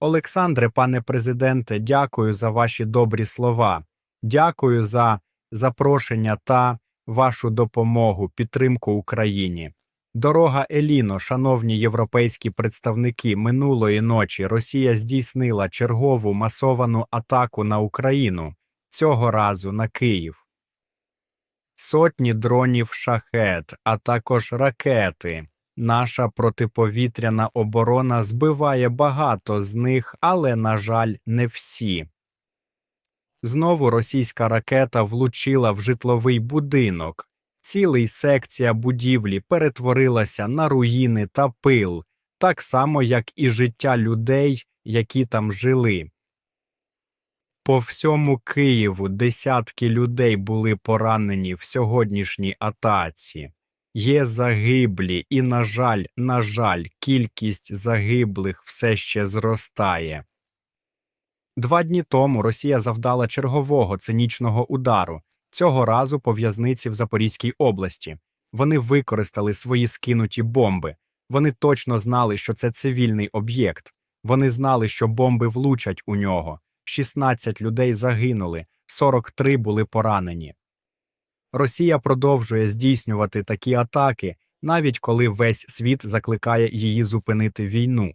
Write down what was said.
Олександре, пане президенте, дякую за ваші добрі слова. Дякую за запрошення та вашу допомогу, підтримку Україні. Дорога Еліно, шановні європейські представники, минулої ночі Росія здійснила чергову масовану атаку на Україну, цього разу на Київ. Сотні дронів шахет, а також ракети. Наша протиповітряна оборона збиває багато з них, але, на жаль, не всі. Знову російська ракета влучила в житловий будинок. Цілий секція будівлі перетворилася на руїни та пил, так само, як і життя людей, які там жили. По всьому Києву десятки людей були поранені в сьогоднішній атаці. Є загиблі, і, на жаль, на жаль, кількість загиблих все ще зростає. Два дні тому Росія завдала чергового цинічного удару, цього разу по в'язниці в Запорізькій області. Вони використали свої скинуті бомби. Вони точно знали, що це цивільний об'єкт. Вони знали, що бомби влучать у нього. 16 людей загинули, 43 були поранені. Росія продовжує здійснювати такі атаки, навіть коли весь світ закликає її зупинити війну.